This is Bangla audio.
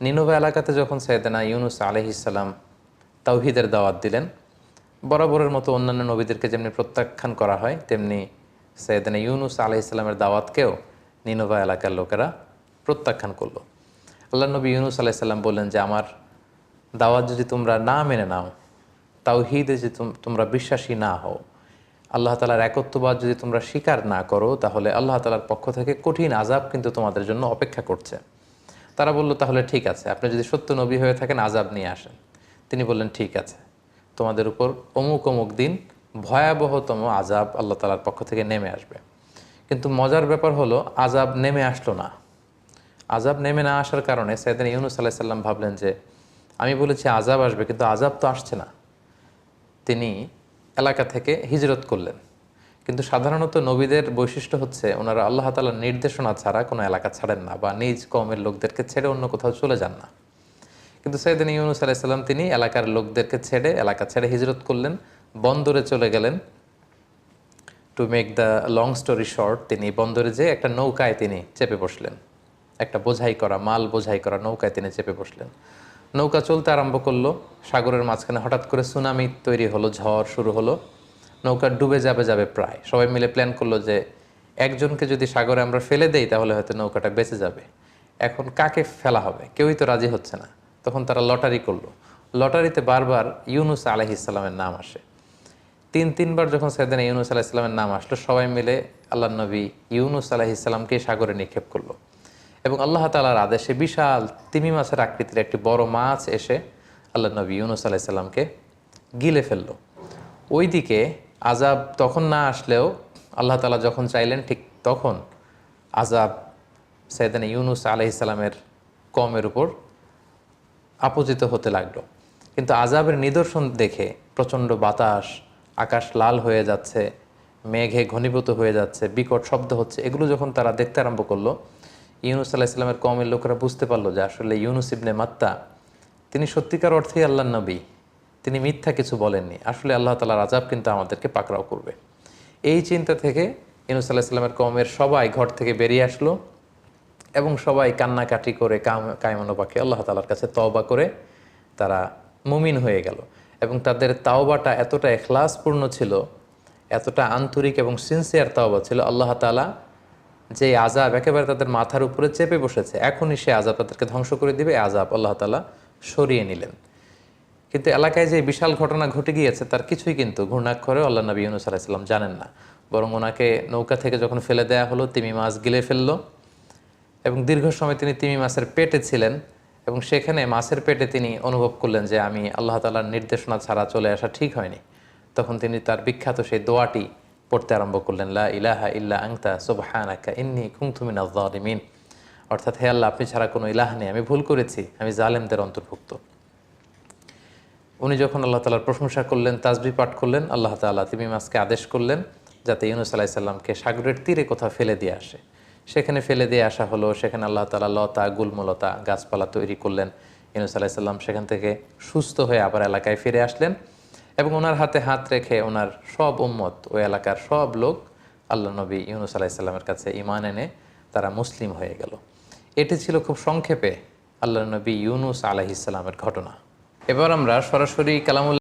নিনোভা এলাকাতে যখন সৈয়দনা ইউনুস আলহিসাল্লাম তাওহিদের দাওয়াত দিলেন, বরাবরের মতো অন্যান্য নবীদেরকে যেমনি প্রত্যাখ্যান করা হয়, তেমনি সৈয়দনা ইউনুস আলহিসাল্লামের দাওয়াতকেও নিনোভা এলাকার লোকেরা প্রত্যাখ্যান করল। আল্লাহ নবী ইউনুস আলাইসাল্লাম বললেন যে, আমার দাওয়াত যদি তোমরা না মেনে নাও, তাওহিদে যদি তোম- তোমরা বিশ্বাসী না হও, আল্লাহ তালার একত্ববাদ যদি তোমরা স্বীকার না করো, তাহলে আল্লাহ তালার পক্ষ থেকে কঠিন আজাব কিন্তু তোমাদের জন্য অপেক্ষা করছে। তারা বলল, তাহলে ঠিক আছে, আপনি যদি সত্য নবী হয়ে থাকেন আজাব নিয়ে আসেন। তিনি বললেন, ঠিক আছে, তোমাদের উপর অমুক অমুক দিন ভয়াবহতম আজাব আল্লাহ তালার পক্ষ থেকে নেমে আসবে। কিন্তু মজার ব্যাপার হলো আজাব নেমে আসলো না। আজাব নেমে না আসার কারণে সৈয়দিন ইউনুস আলাহ সাল্লাম ভাবলেন যে, আমি বলেছি আজাব আসবে, কিন্তু আজাব তো আসছে না। তিনি এলাকা থেকে হিজরত করলেন। কিন্তু সাধারণত নবীদের বৈশিষ্ট্য হচ্ছে ওনারা আল্লাহ তালার নির্দেশনা ছাড়া কোনো এলাকা ছাড়েন না বা নিজ কমের লোকদেরকে ছেড়ে অন্য কোথাও চলে যান না। কিন্তু সৈয়দিন ইউনুস আলাইসাল্লাম তিনি এলাকার লোকদেরকে ছেড়ে, এলাকা ছেড়ে হিজরত করলেন, বন্দরে চলে গেলেন। To make the long story short তিনি বন্দরে যেয়ে একটা নৌকায় তিনি চেপে বসলেন। একটা বোঝাই করা, মাল বোঝাই করা নৌকায় তিনি চেপে বসলেন। নৌকা চলতে আরম্ভ করল, সাগরের মাঝখানে হঠাৎ করে সুনামি তৈরি হলো, ঝড় শুরু হলো। নৌকা ডুবে যাবে যাবে প্রায়। সবাই মিলে প্ল্যান করল যে একজনকে যদি সাগরে আমরা ফেলে দেই, তাহলে হয়তো নৌকাটা বেঁচে যাবে। এখন কাকে ফেলা হবে? কেউই তো রাজি হচ্ছে না। তখন তারা লটারি করল। লটারিতে বারবার ইউনুস আলহিসাল্লামের নাম আসে। তিন, তিনবার যখন সেদিন ইউনুস আলাহ ইসলামের নাম আসলো, সবাই মিলে আল্লাহ নবী ইউনুস আলাহ ইসলামকে সাগরে নিক্ষেপ করল। এবং আল্লাহ তালার আদেশে বিশাল তিমি মাছের আকৃতির একটি বড় মাছ এসে আল্লাহ নবী ইউনুস আলাহ ইসলামকে গিলে ফেলল। ওইদিকে আজাব তখন না আসলেও আল্লাহ তালা যখন চাইলেন ঠিক তখন আজাব সৈয়দান ইউনুস আলাহ ইসলামের কমের উপর আপজিত হতে লাগল। কিন্তু আজাবের নিদর্শন দেখে প্রচণ্ড বাতাস, আকাশ লাল হয়ে যাচ্ছে, মেঘে ঘনীভূত হয়ে যাচ্ছে, বিকট শব্দ হচ্ছে, এগুলো যখন তারা দেখতে আরম্ভ করল, ইউনুস আলাহ ইসলামের কমের লোকেরা বুঝতে পারল যে আসলে ইউনুস ইবনে মাত্তা, তিনি সত্যিকার অর্থেই আল্লাহ নবী। তিনি মিথ্যা কিছু বলেননি। আসলে আল্লাহ তালার আজাব কিন্তু আমাদেরকে পাকড়াও করবে। এই চিন্তা থেকে ইউনুস আলাহ ইসলামের কমের সবাই ঘর থেকে বেরিয়ে আসলো এবং সবাই কান্নাকাটি করে কায়মানো পাখি আল্লাহ তালার কাছে তওবা করে তারা মুমিন হয়ে গেল এবং তাদের তাওবাটা এতটা এখলাসপূর্ণ ছিল, এতটা আন্তরিক এবং সিনসিয়ার তাওবা ছিল, আল্লাহ তালা যে আজাব একেবারে তাদের মাথার উপরে চেপে বসেছে, এখনই সে আজাব তাদেরকে ধ্বংস করে দিবে আজাব আল্লাহ তালা সরিয়ে নিলেন। কিন্তু এলাকায় যে বিশাল ঘটনা ঘটে গিয়েছে, তার কিছুই কিন্তু ঘূর্ণাক্ষরে আল্লাহ নবী ইউনুস আলাহিসাল্লাম জানেন না। বরং ওনাকে নৌকা থেকে যখন ফেলে দেয়া হলো, তিমি মাছ গিলে ফেলল এবং দীর্ঘ সময় তিনি তিমি মাছের পেটে ছিলেন এবং সেখানে মাছের পেটে তিনি অনুভব করলেন যে আমি আল্লাহ তালার নির্দেশনা ছাড়া চলে আসা ঠিক হয়নি। তখন তিনি তার বিখ্যাত সেই দোয়াটি পড়তে আরম্ভ করলেন, লা ইলাহা ইল্লা আংতা সুবহানাকা ইন্নি কুমথুমিন আলিমিন অর্থাৎ, হে আল্লাহ, আপনি ছাড়া কোনো ইলাহ নেই, আমি ভুল করেছি, আমি জালেমদের অন্তর্ভুক্ত। উনি যখন আল্লাহ তালার প্রশংসা করলেন, তাজবি পাঠ করলেন, আল্লাহ তাআলা তিমি মাছকে আদেশ করলেন যাতে ইউনুস আলাহিসাল্লামকে সাগরের তীরে কোথাও ফেলে দিয়ে আসে। সেখানে ফেলে দিয়ে আসা হলো, সেখানে আল্লাহ তালা লতা, গুলমলতা গাছপালা তৈরি করলেন। ইউনুস আলাহিসাল্লাম সেখান থেকে সুস্থ হয়ে আবার এলাকায় ফিরে আসলেন এবং ওনার হাতে হাত রেখে ওনার সব উম্মত, ওই এলাকার সব লোক আল্লাহ নবী ইউনুস আলাহিসাল্লামের কাছে ইমান এনে তারা মুসলিম হয়ে গেল। এটি ছিল খুব সংক্ষেপে আল্লাহ নবী ইউনুস আলাহিসাল্লামের ঘটনা। এবার আমরা সরাসরি কালামুল